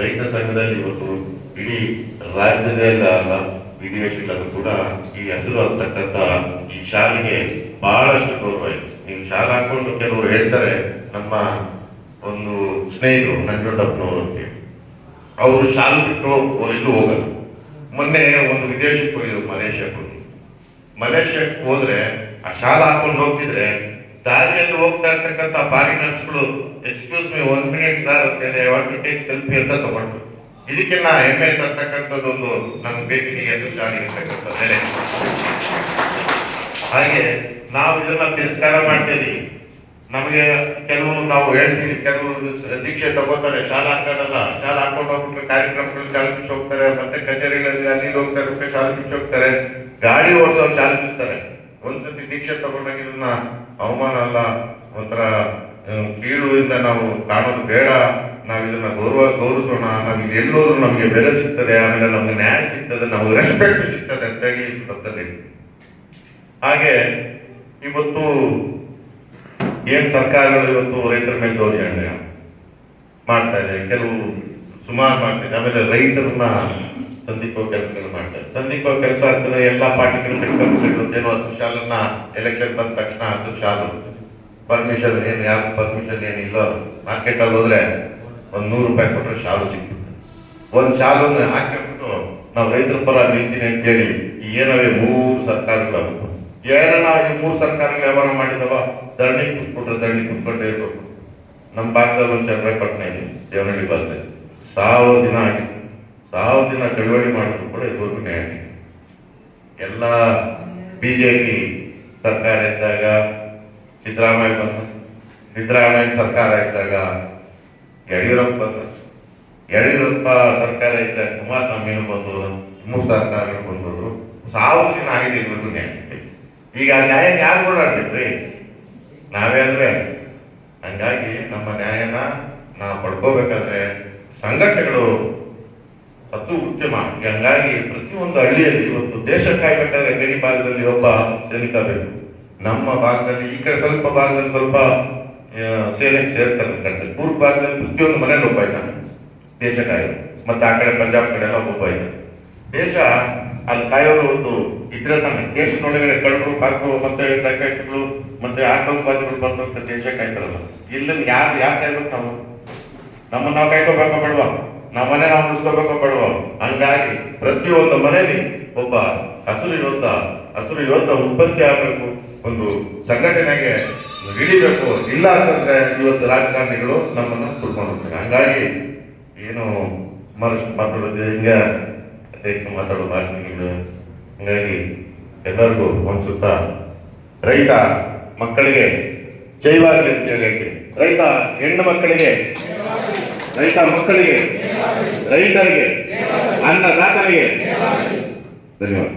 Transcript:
ರೈತ ಸಂಘದಲ್ಲಿ ಇವತ್ತು ಇಡೀ ರಾಜ್ಯದಲ್ಲ ಅಲ್ಲ ವಿದೇಶದಲ್ಲೂ ಕೂಡ ಈ ಹೆಸರು ಅಂತಕ್ಕಂತ ಈ ಶಾಲೆಗೆ ಬಹಳಷ್ಟು ಗೌರವ ಇದೆ. ನೀವು ಶಾಲೆ ಹಾಕೊಂಡು ಕೆಲವರು ಹೇಳ್ತಾರೆ, ನಮ್ಮ ಒಂದು ಸ್ನೇಹಿತರು ನಂಜುಂಡಪ್ಪನವರು ಅಂತೇಳಿ ಅವರು ಶಾಲೆ ಬಿಟ್ಟು ಎಲ್ಲೂ ಹೋಗಲ್ಲ. ಮೊನ್ನೆ ಒಂದು ವಿದೇಶಕ್ಕೆ ಹೋಗಿದ್ರು, ಮಲೇಷ್ಯಾಕ್ಕೆ ಹೋಗಿ ಮಲೇಷ್ಯಾಕ್ಕೆ ಹೋದ್ರೆ ಆ ಶಾಲೆ ಹಾಕೊಂಡು ಹೋಗ್ತಿದ್ರೆ ದಾರಿಯಲ್ಲಿ ಹೋಗ್ತಾ ಇರ್ತಕ್ಕಂಥ ಫಾರಿನರ್ಸ್ಗಳು excuse me one minute sir ಅಂತೇಳಿ ವಾಟ್ ಟು ಟೇಕ್ ಸೆಲ್ಫಿ ಅಂತ ತಗೊಂಡು ಇದಕ್ಕಿನ್ನ ಹೆಮ್ಮೆ ತರ್ತಕ್ಕಂಥದ್ದೊಂದು ನಮ್ಮ ಶಾಲೆ ಇರ್ತಕ್ಕಂಥ ಬೆಲೆ ಹಾಗೆ ನಾವು ಇದನ್ನ ತಿರಸ್ಕಾರ ಮಾಡ್ತೀವಿ ನಮಗೆ ಕೆಲವು ನಾವು ಹೇಳ್ತೀವಿ, ಕೆಲವು ದೀಕ್ಷೆ ತಗೋತಾರೆ, ಶಾಲೆ ಹಾಕೋದಲ್ಲ ಶಾಲೆ ಹಾಕೊಂಡು ಹೋಗ್ಬಿಟ್ಟು ಕಾರ್ಯಕ್ರಮಗಳು ಶಾಲೆ ಹೋಗ್ತಾರೆ, ಮತ್ತೆ ಕಚೇರಿಗಳಲ್ಲಿ ಅಲ್ಲಿ ಹೋಗ್ತಾರೆ ಶಾಲೆ ಬಿಚ್ಚೋಗ್ತಾರೆ ಗಾಡಿ ಓಡಿಸೋರು ಚಾಲಕಿಸ್ತಾರೆ ಒಂದ್ಸತಿ ದೀಕ್ಷೆ ತಗೊಂಡಾಗ ಇದನ್ನ ಅವಮಾನ ಅಲ್ಲ, ಒಂಥರ ಕೀಳು ನಾವು ಕಾಣೋದು ಬೇಡ, ನಾವು ಇದನ್ನ ಗೌರವ ಗೌರವಿಸೋಣ ಇದು ಎಲ್ಲೋದ್ರೂ ನಮಗೆ ಬೆಲೆ ಸಿಗ್ತದೆ, ಆಮೇಲೆ ನಮ್ಗೆ ನ್ಯಾಯ ಸಿಗ್ತದೆ, ನಮಗೆ ರೆಸ್ಪೆಕ್ಟ್ ಸಿಗ್ತದೆ ಅಂತ ಹೇಳಿ ಸಂದರ್ಭದಲ್ಲಿ. ಹಾಗೆ ಇವತ್ತು ಏನ್ ಸರ್ಕಾರಗಳು ಇವತ್ತು ರೈತರ ಮೇಲೆ ದೌರ್ಜನ್ಯ ಮಾಡ್ತಾ ಇದೆ, ಕೆಲವು ಸುಮಾರು ಮಾಡ್ತಾ ಇದೆ, ಆಮೇಲೆ ರೈತರನ್ನ ಸಂಧಿಕೋ ಕೆಲಸಗಳು ಮಾಡ್ತಾರೆ. ಸಂಧಿಕೋ ಕೆಲಸ ಅಂತಂದ್ರೆ ಎಲ್ಲಾ ಪಾರ್ಟಿಗಳು ಏನೋ ಶಾಲನ್ನ ಎಲೆಕ್ಷನ್ ಬಂದ ತಕ್ಷಣ ಅದು ಶಾಲು ಪರ್ಮಿಷನ್ ಏನು ಯಾರು ಪರ್ಮಿಷನ್ ಏನಿಲ್ಲ ಮಾರ್ಕೆಟ್ ಅಲ್ಲಿ ಹೋದ್ರೆ ಒಂದ್ ನೂರು ರೂಪಾಯಿ ಕೊಟ್ಟರೆ ಶಾಲು ಸಿಗ್ತದೆ ಒಂದ್ ಶಾಲನ್ನ ಹಾಕಿಬಿಟ್ಟು ನಾವು ರೈತರ ಪರ ನಿಲ್ತೀನಿ ಅಂತೇಳಿ ಈ ಏನವೇ ಮೂರು ಸರ್ಕಾರಗಳು ಏನನ್ನ ಈ ಮೂರು ಸರ್ಕಾರಗಳು ವ್ಯವಹಾರ ಮಾಡಿದವ? ಧರಣಿ ಕುತ್ಕೊಟ್ರೆ ಧರಣಿ ಕುತ್ಕೊಂಡೇ ಇರ್ಬೇಕು. ನಮ್ಮ ಭಾಗದಲ್ಲಿ ಒಂದು ಚಂದ್ರಪಟ್ಟಣ ಇದೆ, ದೇವನಹಳ್ಳಿ ಭಾಗದಲ್ಲಿ. ಸಾವಿರ ದಿನ ಆಗಿದೆ. ಸಾವಿರ ದಿನ ಚಳವಳಿ ಮಾಡಿದ್ರು ಕೂಡ ಇದುವರೆಗೂ ನ್ಯಾಯ. ಎಲ್ಲ ಬಿಜೆಪಿ ಸರ್ಕಾರ ಇದ್ದಾಗ, ಸಿದ್ದರಾಮಯ್ಯ ಬಂದ ಸಿದ್ದರಾಮಯ್ಯ ಸರ್ಕಾರ ಇದ್ದಾಗ ಯಡಿಯೂರಪ್ಪ ಯಡಿಯೂರಪ್ಪ ಸರ್ಕಾರ ಇದ್ದಾಗ ಕುಮಾರಸ್ವಾಮಿನೂ ಬಂದು ಮೂರು ಸರ್ಕಾರಗಳು ಬಂದವರು ಸಾವಿರ ದಿನ ಆಗಿದೆ ಇದುವರೆಗೂ ನ್ಯಾಯ ಸಿಕ್ಕಿಲ್ಲ. ಈಗ ಆ ನ್ಯಾಯ ಯಾರು ಓಡಾಡ್ಬೇಕ್ರಿ ನಾವೇ ಅಂದ್ರೆ ಹಂಗಾಗಿ ನಮ್ಮ ನ್ಯಾಯನ ನಾವು ಪಡ್ಕೋಬೇಕಾದ್ರೆ ಸಂಘಟನೆಗಳು ಅದು ಉತ್ತಮ ಹಂಗಾಗಿ ಪ್ರತಿಯೊಂದು ಹಳ್ಳಿಯಲ್ಲಿ ಇವತ್ತು ದೇಶ ಕಾಯ್ಬೇಕಾದ್ರೆ ಗಣಿ ಭಾಗದಲ್ಲಿ ಒಬ್ಬ ಸೈನಿಕ ಬೇಕು ನಮ್ಮ ಭಾಗದಲ್ಲಿ ಈ ಕಡೆ ಸ್ವಲ್ಪ ಭಾಗದಲ್ಲಿ ಸ್ವಲ್ಪ ಸೇನೆಗೆ ಸೇರ್ತಾರೆ ಪೂರ್ವ ಭಾಗದಲ್ಲಿ ಪ್ರತಿಯೊಂದು ಮನೇಲಿ ಒಬ್ಬ ಇದ್ದಾನೆ ದೇಶ ಕಾಯಿ. ಮತ್ತೆ ಆ ಕಡೆ ಪಂಜಾಬ್ ಕಡೆ ಎಲ್ಲ ಒಬ್ಬ ಇದ್ದಾನೆ ದೇಶ ಅಲ್ಲಿ ಕಾಯೋರು ಒಂದು ಇದ್ರೆ ತಾನೆ. ದೇಶದೊಳಗಡೆ ಕಳ್ಳರು ಕಾಕರು ಮತ್ತೆ ಡಕಾಯಿತಿಗಳು ಮತ್ತೆ ಆತಂಕವಾದಿಗಳು ಬಂದಂತ ದೇಶ ಕಾಯ್ತಾರಲ್ಲ. ಇಲ್ಲಿ ಯಾರು ಯಾಕೆ ಕಾಯ್ಬೇಕು ನಾವು? ನಮ್ಮನ್ನ ನಾವು ಕಾಯ್ಕೋಬೇಕ ಬೇಡವಾ ನಮ್ಮ ಮನೆ ನಾವು ಉಳಿಸ್ಕೋಬೇಕೋ ಬೇಡವಾ ಹಂಗಾಗಿ ಪ್ರತಿಯೊಂದು ಮನೆಯಲ್ಲಿ ಒಬ್ಬ ಹಸಿರು ಯೋಧ ಹಸಿರು ಯೋಧ ಉತ್ಪತ್ತಿ ಆಗಬೇಕು. ಒಂದು ಸಂಘಟನೆಗೆ ಇಳಿಬೇಕು. ಇಲ್ಲ ಅಂತಂದ್ರೆ ಇವತ್ತು ರಾಜಕಾರಣಿಗಳು ನಮ್ಮನ್ನ ಸುಳ್ಕೊಂಡು ಹೋಗ್ತಾರೆ. ಹಂಗಾಗಿ ಏನು ಮನುಷ್ಯ ಮಾತಾಡೋದು ಹಿಂಗೆ? ಅಧ್ಯಕ್ಷ ಮಾತಾಡೋ ಭಾಷಣಗಳು ಹಂಗಾಗಿ ಎಲ್ಲರಿಗೂ ಒಂದು ಸುತ್ತ ರೈತ ಮಕ್ಕಳಿಗೆ ಜೈವಾಗಲಿ ಅಂತ ಹೇಳಿ ರೈತ ಹೆಣ್ಣು ಮಕ್ಕಳಿಗೆ ರೈತ ಮಕ್ಕಳಿಗೆ ರೈತರಿಗೆ ಅನ್ನದಾತನಿಗೆ ಧನ್ಯವಾದ.